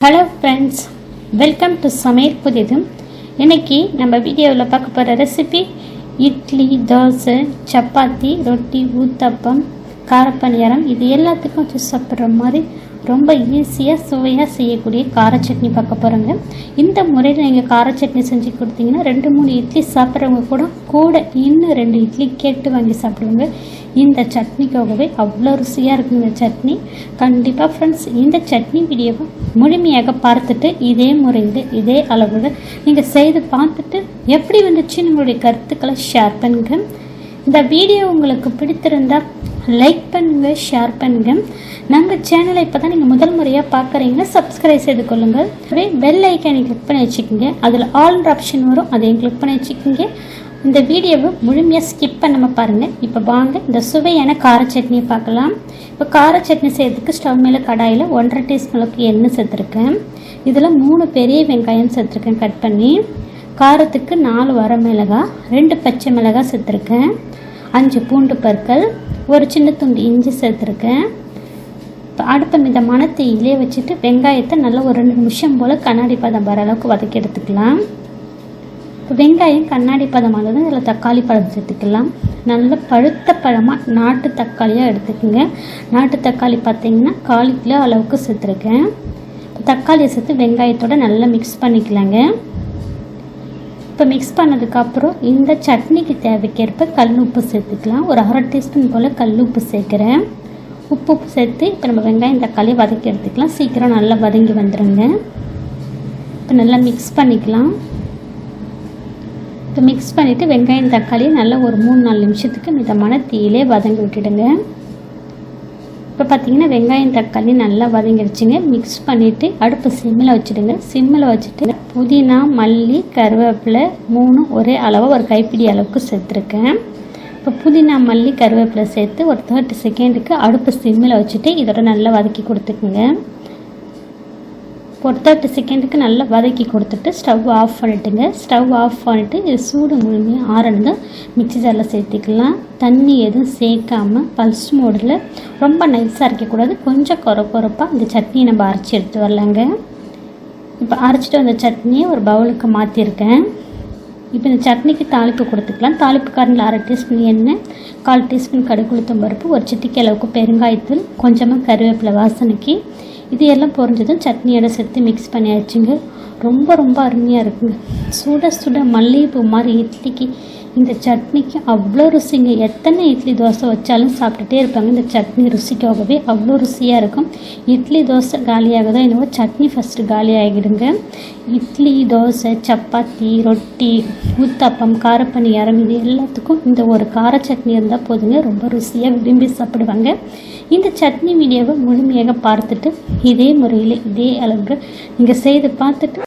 Hello friends welcome to சமையல் புதிதும் இன்னைக்கு நம்ம வீடியோவில் பார்க்க போகிற ரெசிபி இட்லி தோசை சப்பாத்தி ரொட்டி ஊத்தப்பம் காரப்பணியாரம் இது எல்லாத்துக்கும் வச்சு சாப்பிட்ற மாதிரி ரொம்ப ஈஸியாக சுவையாக செய்யக்கூடிய கார சட்னி பார்க்க போகிறோங்க இந்த முறையில் நீங்கள் கார சட்னி செஞ்சு கொடுத்தீங்கன்னா ரெண்டு மூணு இட்லி சாப்பிட்றவங்க கூட கூட இன்னும் ரெண்டு இட்லி கேட்டு வாங்கி சாப்பிடுவாங்க. இந்த சட்னிக்காகவே அவ்வளோ ருசியாக இருக்குங்க சட்னி. கண்டிப்பாக ஃப்ரெண்ட்ஸ் இந்த சட்னி வீடியோவை முழுமையாக பார்த்துட்டு இதே முறையில் இதே அளவில் நீங்கள் செய்து பார்த்துட்டு எப்படி வந்துச்சு? உங்களுடைய கருத்துக்களை ஷேர் பண்ணுங்கள் இந்த வீடியோ உங்களுக்கு பிடித்திருந்தால் லைக் பண்ணுங்க ஷேர் பண்ணுங்க. நாங்கள் சேனலை இப்போ தான் நீங்கள் முதல் முறையாக பார்க்குறீங்கன்னா சப்ஸ்கிரைப் செய்து கொள்ளுங்கள் அப்படியே பெல் ஐக்கானை கிளிக் பண்ணி வச்சுக்கோங்க. அதில் ஆல் ஆப்ஷன் வரும். அதையும் கிளிக் பண்ணி வச்சுக்கோங்க. இந்த வீடியோவை முழுமையாக ஸ்கிப் பண்ணாமல் பாருங்கள் இப்போ வாங்க இந்த சுவையான கார சட்னியை பார்க்கலாம். இப்போ கார சட்னி செய்யறதுக்கு ஸ்டவ் மேலே கடாயில் ஒன்றரை டீஸ்பூன் அளவுக்கு எண்ணெய் சேர்த்துருக்கேன். இதில் மூணு பெரிய வெங்காயம் சேர்த்துருக்கேன். கட் பண்ணி காரத்துக்கு நாலு வர மிளகாய் ரெண்டு பச்சை மிளகாய் சேர்த்துருக்கேன். அஞ்சு பூண்டு பற்கள் ஒரு சின்ன துண்டு இஞ்சி சேர்த்துருக்கேன். இப்போ அடுப்பை மிதமான தீயிலே வச்சுட்டு வெங்காயத்தை நல்லா ஒரு ரெண்டு நிமிஷம் போல் கண்ணாடி பதம் வர அளவுக்கு வதக்கி எடுத்துக்கலாம். இப்போ வெங்காயம் கண்ணாடி பதம் வந்ததும் இதில் தக்காளி பழம் சேர்த்துக்கலாம். நல்ல பழுத்த பழமாக நாட்டு தக்காளியாக எடுத்துக்கோங்க. நாட்டு தக்காளி பார்த்தீங்கன்னா கால் கிலோ அளவுக்கு சேர்த்துருக்கேன். இப்போ தக்காளியை சேர்த்து வெங்காயத்தோட நல்லா மிக்ஸ் பண்ணிக்கலாங்க. இப்போ மிக்ஸ் பண்ணதுக்கப்புறம் இந்த சட்னிக்கு தேவைக்கேற்ப கல் உப்பு சேர்த்துக்கலாம். ஒரு அரை டீஸ்பூன் போல் கல் உப்பு சேர்க்குறேன். உப்பு உப்பு சேர்த்து இப்போ நம்ம வெங்காயம் தக்காளி வதக்கி எடுத்துக்கலாம். சீக்கிரம் நல்லா வதங்கி வந்துடுங்க இப்போ நல்லா மிக்ஸ் பண்ணிக்கலாம். இப்போ மிக்ஸ் பண்ணிவிட்டு வெங்காயம் தக்காளியை நல்லா ஒரு மூணு நாலு நிமிஷத்துக்கு மிதமான தீயிலே வதங்கி விட்டுடுங்க. இப்போ பார்த்தீங்கன்னா வெங்காயம் தக்காளி நல்லா வதங்கிடுச்சுங்க மிக்ஸ் பண்ணிவிட்டு அடுப்பு சிம்மில் வச்சுடுங்க. சிம்மில் வச்சுட்டு புதினா மல்லி கருவேப்பிலை மூணு ஒரே அளவாக ஒரு கைப்பிடி அளவுக்கு சேர்த்துருக்கேன். இப்போ புதினா மல்லி கருவேப்பிலை சேர்த்து ஒரு தேர்ட்டி செகண்டுக்கு அடுப்பு சிம்மில் வச்சுட்டு இதோட நல்லா வதக்கி கொடுத்துக்குங்க. ஒரு தேர்ட்டி செகண்டுக்கு நல்லா வதக்கி கொடுத்துட்டு ஸ்டவ் ஆஃப் பண்ணிட்டுங்க. ஸ்டவ் ஆஃப் பண்ணிட்டு இது சூடு முழுமையாக ஆறணுங்க. மிக்சி ஜாரில் சேர்த்திக்கலாம். தண்ணி எதுவும் சேர்க்காமல் பல்ஸ் மோடில் ரொம்ப நைஸாக அரைக்கக்கூடாது. கொஞ்சம் குறை குறைப்பாக இந்த சட்னியை நம்ம அரைச்சி எடுத்து வரலாங்க. இப்போ அரைச்சிட்டு வந்த சட்னியை ஒரு பவுலுக்கு மாற்றிருக்கேன் இப்போ இந்த சட்னிக்கு தாளிப்பு கொடுத்துக்கலாம். தாளிப்பு காரணில் அரை டீஸ்பூன் எண்ணெய் கால் டீஸ்பூன் கடுகுளுத்தம் பருப்பு ஒரு சிட்டிக்கு அளவுக்கு பெருங்காயத்தூள் கொஞ்சமாக கருவேப்பிலை வாசனைக்கு. இது எல்லாம் பொரிஞ்சதும் சட்னியோட சேர்த்து மிக்ஸ் பண்ணியாச்சுங்க. ரொம்ப ரொம்ப அருமையாக இருக்குங்க. சுட சுட மல்லிகைப்பூ மாதிரி இட்லிக்கு இந்த சட்னிக்கு அவ்வளோ ருசிங்க. எத்தனை இட்லி தோசை வச்சாலும் சாப்பிட்டுட்டே இருப்பாங்க. இந்த சட்னி ருசிக்காகவே அவ்வளோ ருசியாக இருக்கும். இட்லி தோசை காலியாக தான் என்னவோ சட்னி ஃபஸ்ட்டு காலி ஆகிடுங்க இட்லி தோசை சப்பாத்தி ரொட்டி ஊத்தப்பம் காரப்பணியாரம் இது எல்லாத்துக்கும் இந்த ஒரு கார சட்னி இருந்தால் போதுங்க. ரொம்ப ருசியாக விரும்பி சாப்பிடுவாங்க. இந்த சட்னி வீடியோவை முழுமையாக பார்த்துட்டு இதே முறையில் இதே அளவுக்கு நீங்கள் செய்து பார்த்துட்டு